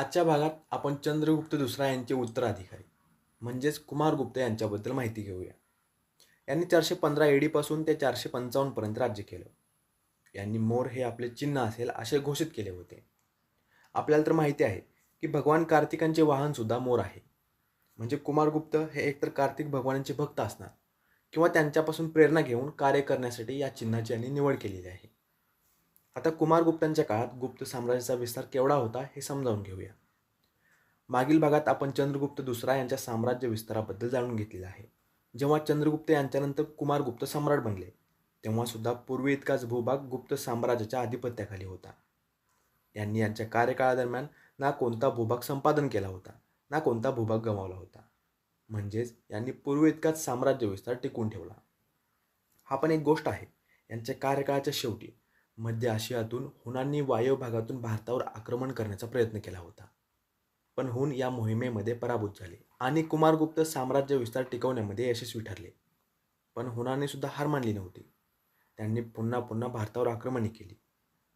आजच्या भागात आपण चंद्रगुप्त दुसरा यांचे उत्तराधिकारी म्हणजेच कुमारगुप्त यांच्याबद्दल माहिती घेऊया. यांनी चारशे पंधरा एडीपासून ते चारशे पंचावन्नपर्यंत राज्य केलं. यांनी मोर हे आपले चिन्ह असेल असे घोषित केले होते. आपल्याला तर माहिती आहे की भगवान कार्तिकांचे वाहनसुद्धा मोर आहे. म्हणजे कुमारगुप्त हे एकतर कार्तिक भगवानांचे भक्त असणार किंवा त्यांच्यापासून प्रेरणा घेऊन कार्य करण्यासाठी या चिन्हाची यांनी निवड केलेली आहे. आता कुमारगुप्तांच्या काळात गुप्त साम्राज्याचा विस्तार केवढा होता हे समजावून घेऊया. मागील भागात आपण चंद्रगुप्त दुसरा यांच्या साम्राज्य विस्ताराबद्दल जाणून घेतलेलं आहे. जेव्हा चंद्रगुप्त यांच्यानंतर कुमारगुप्त सम्राट बनले तेव्हासुद्धा पूर्वी इतकाच भूभाग गुप्त साम्राज्याच्या आधिपत्याखाली होता. यांनी यांच्या कार्यकाळादरम्यान ना कोणता भूभाग संपादन केला होता ना कोणता भूभाग गमावला होता. म्हणजेच यांनी पूर्वी इतकाच साम्राज्य विस्तार टिकून ठेवला. हा पण एक गोष्ट आहे यांच्या कार्यकाळाच्या शेवटी मध्य आशियातून हुनांनी वायव्य भागातून भारतावर आक्रमण करण्याचा प्रयत्न केला होता. पण हुन या मोहिमेमध्ये पराभूत झाले आणि कुमारगुप्त साम्राज्य विस्तार टिकवण्यामध्ये यशस्वी ठरले. पण हुनांनी सुद्धा हार मानली नव्हती. त्यांनी पुन्हा पुन्हा भारतावर आक्रमणे केली.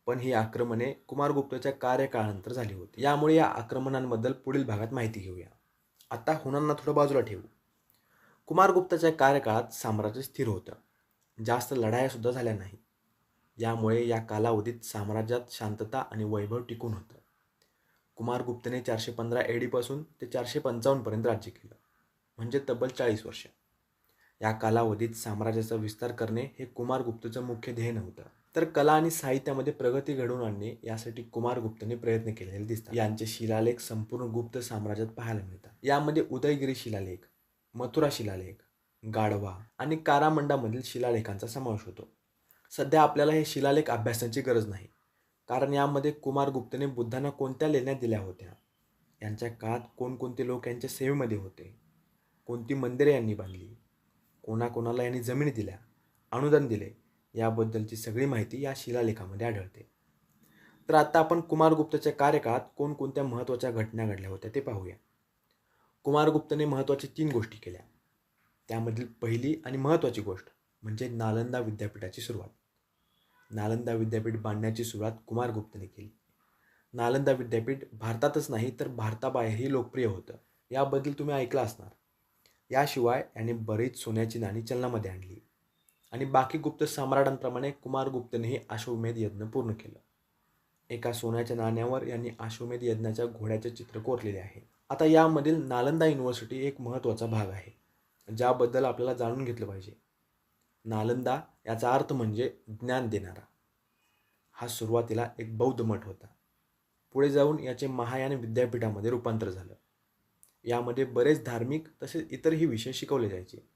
पण ही आक्रमणे कुमारगुप्तच्या कार्यकाळानंतर झाली होती. यामुळे या आक्रमणांबद्दल पुढील भागात माहिती घेऊया. आता हुनांना थोडं बाजूला ठेवू. कुमारगुप्ताच्या कार्यकाळात साम्राज्य स्थिर होतं. जास्त लढायासुद्धा झाल्या नाही यामुळे या कालावधीत साम्राज्यात शांतता आणि वैभव टिकून होतं. कुमारगुप्तने चारशे पंधरा एडीपासून ते चारशे पंचावन्नपर्यंत राज्य केलं. म्हणजे तब्बल चाळीस वर्ष. या कालावधीत साम्राज्याचा विस्तार करणे हे कुमारगुप्तचं मुख्य ध्येय नव्हतं. तर कला आणि साहित्यामध्ये प्रगती घडवून आणणे यासाठी कुमारगुप्तने प्रयत्न केलेले दिसतात. यांचे शिलालेख संपूर्ण गुप्त साम्राज्यात पाहायला मिळतात. यामध्ये उदयगिरी शिलालेख मथुरा शिलालेख गाढवा आणि कारामंडामधील शिलालेखांचा समावेश होतो. सध्या आपल्याला हे शिलालेख अभ्यासाची गरज नाही. कारण यामध्ये कुमारगुप्तने बुद्धांना कोणत्या लेण्या दिल्या होत्या? यांच्या काळात कोणकोणते लोक यांच्या सेवेमध्ये होते? कोणती मंदिरे यांनी बांधली? कोणाकोणाला यांनी जमीन दिल्या? अनुदान दिले? याबद्दलची सगळी माहिती या शिलालेखामध्ये आढळते. तर आता आपण कुमारगुप्तच्या कार्यकाळात कोणकोणत्या महत्त्वाच्या घटना घडल्या होत्या ते पाहूया. कुमारगुप्तने महत्त्वाच्या तीन गोष्टी केल्या. त्यामधील पहिली आणि महत्त्वाची गोष्ट म्हणजे नालंदा विद्यापीठाची सुरुवात. नालंदा विद्यापीठ बांधण्याची सुरुवात कुमार गुप्तने केली. नालंदा विद्यापीठ भारतातच नाही तर भारताबाहेरही लोकप्रिय होतं. याबद्दल तुम्ही ऐकलं असणार. याशिवाय याने बरीच सोन्याची नाणी चलनामध्ये आणली. आणि बाकी गुप्त सम्राटांप्रमाणे कुमार गुप्तनेही अश्वमेध यज्ञ पूर्ण केलं. एका सोन्याच्या नाण्यावर यांनी अश्वमेध यज्ञाच्या घोड्याचे चित्र कोरलेले आहे. आता यामधील नालंदा युनिव्हर्सिटी एक महत्त्वाचा भाग आहे ज्याबद्दल आपल्याला जाणून घेतलं पाहिजे. नालंदा याचा अर्थ म्हणजे ज्ञान देणारा. हा सुरुवातीला एक बौद्ध मठ होता. पुढे जाऊन याचे महायान विद्यापीठामध्ये रूपांतर झालं. यामध्ये बरेच धार्मिक तसेच इतरही विषय शिकवले जायचे.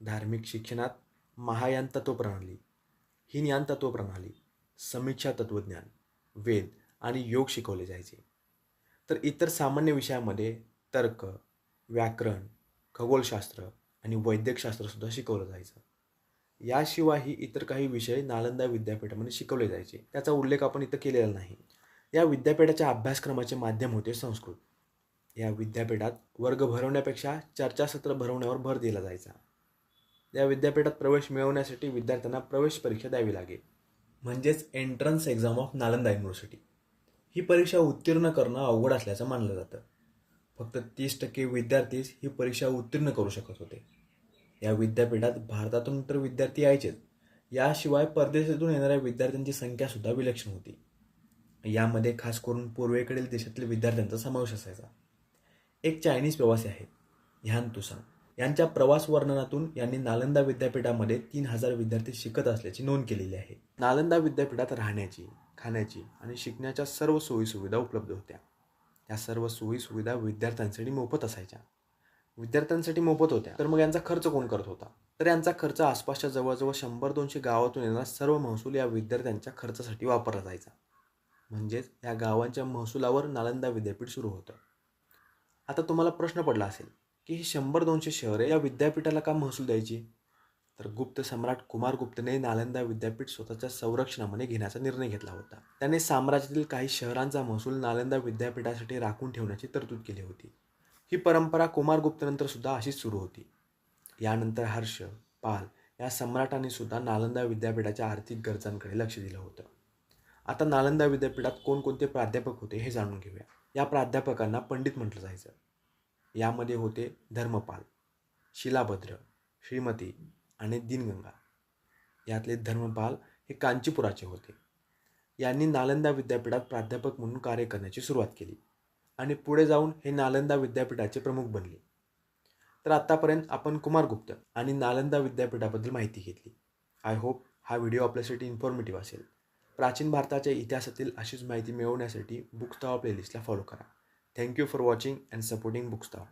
धार्मिक शिक्षणात महायान तत्वप्रणाली हिनयान तत्वप्रणाली समीक्षा तत्वज्ञान वेद आणि योग शिकवले जायचे. तर इतर सामान्य विषयामध्ये तर्क व्याकरण खगोलशास्त्र आणि वैद्यकशास्त्रसुद्धा शिकवलं जायचं. याशिवायही इतर काही विषय नालंदा विद्यापीठामध्ये शिकवले जायचे. त्याचा उल्लेख आपण इथं केलेला नाही. या विद्यापीठाच्या अभ्यासक्रमाचे माध्यम होते संस्कृत. या विद्यापीठात वर्ग भरवण्यापेक्षा चर्चासत्र भरवण्यावर भर दिला जायचा. या विद्यापीठात प्रवेश मिळवण्यासाठी विद्यार्थ्यांना प्रवेश परीक्षा द्यावी लागेल म्हणजेच entrance exam of Nalanda university ही परीक्षा उत्तीर्ण करणं अवघड असल्याचं मानलं जातं. फक्त तीस टक्के विद्यार्थीच ही परीक्षा उत्तीर्ण करू शकत होते. या विद्यापीठात भारतातून तर विद्यार्थी यायचेच. याशिवाय परदेशातून येणाऱ्या विद्यार्थ्यांची संख्यासुद्धा विलक्षण होती. यामध्ये खास करून पूर्वेकडील देशातील विद्यार्थ्यांचा समावेश असायचा. एक चायनीज प्रवासी आहेत ह्यान तुसांग. यांच्या प्रवास वर्णनातून यांनी नालंदा विद्यापीठामध्ये तीन हजार विद्यार्थी शिकत असल्याची नोंद केलेली आहे. नालंदा विद्यापीठात राहण्याची खाण्याची आणि शिकण्याच्या सर्व सोयीसुविधा उपलब्ध होत्या. या सर्व सोयीसुविधा विद्यार्थ्यांसाठी मोफत असायच्या. विद्यार्थ्यांसाठी मोफत होत्या. तर मग यांचा खर्च कोण करत होता? तर यांचा खर्च आसपासच्या जवळजवळ शंभर दोनशे गावातून येणारा सर्व महसूल या विद्यार्थ्यांच्या खर्चासाठी वापरला जायचा. म्हणजेच या गावांच्या महसुलावर नालंदा विद्यापीठ सुरू होतं. आता तुम्हाला प्रश्न पडला असेल की ही शंभर दोनशे शहरे या विद्यापीठाला का महसूल द्यायची? तर गुप्त सम्राट कुमार गुप्तने नालंदा विद्यापीठ स्वतःच्या संरक्षणामध्ये घेण्याचा निर्णय घेतला होता. त्याने साम्राज्यातील काही शहरांचा महसूल नालंदा विद्यापीठासाठी राखून ठेवण्याची तरतूद केली होती. ही परंपरा कुमारगुप्तनंतर सुद्धा अशीच सुरू होती. यानंतर हर्ष पाल या सम्राटांनी सुद्धा नालंदा विद्यापीठाच्या आर्थिक गरजांकडे लक्ष दिलं होतं. आता नालंदा विद्यापीठात कोणकोणते प्राध्यापक होते हे जाणून घेऊया. या प्राध्यापकांना पंडित म्हटलं जायचं. यामध्ये होते धर्मपाल शिलाभद्र श्रीमती आणि दिनगंगा. यातले धर्मपाल हे कांचीपुराचे होते. यांनी नालंदा विद्यापीठात प्राध्यापक म्हणून कार्य करण्याची सुरुवात केली. आणि पुढे जाऊन हे नालंदा विद्यापीठाचे प्रमुख बनले. तर आत्तापर्यंत आपण कुमार गुप्त आणि नालंदा विद्यापीठाबद्दल माहिती घेतली. आय होप हा व्हिडिओ आपल्यासाठी इन्फॉर्मेटिव्ह असेल. प्राचीन भारताच्या इतिहासातील अशीच माहिती मिळवण्यासाठी बुकस्टावर प्लेलिस्टला फॉलो करा. Thank you for watching and supporting बुकस्टावर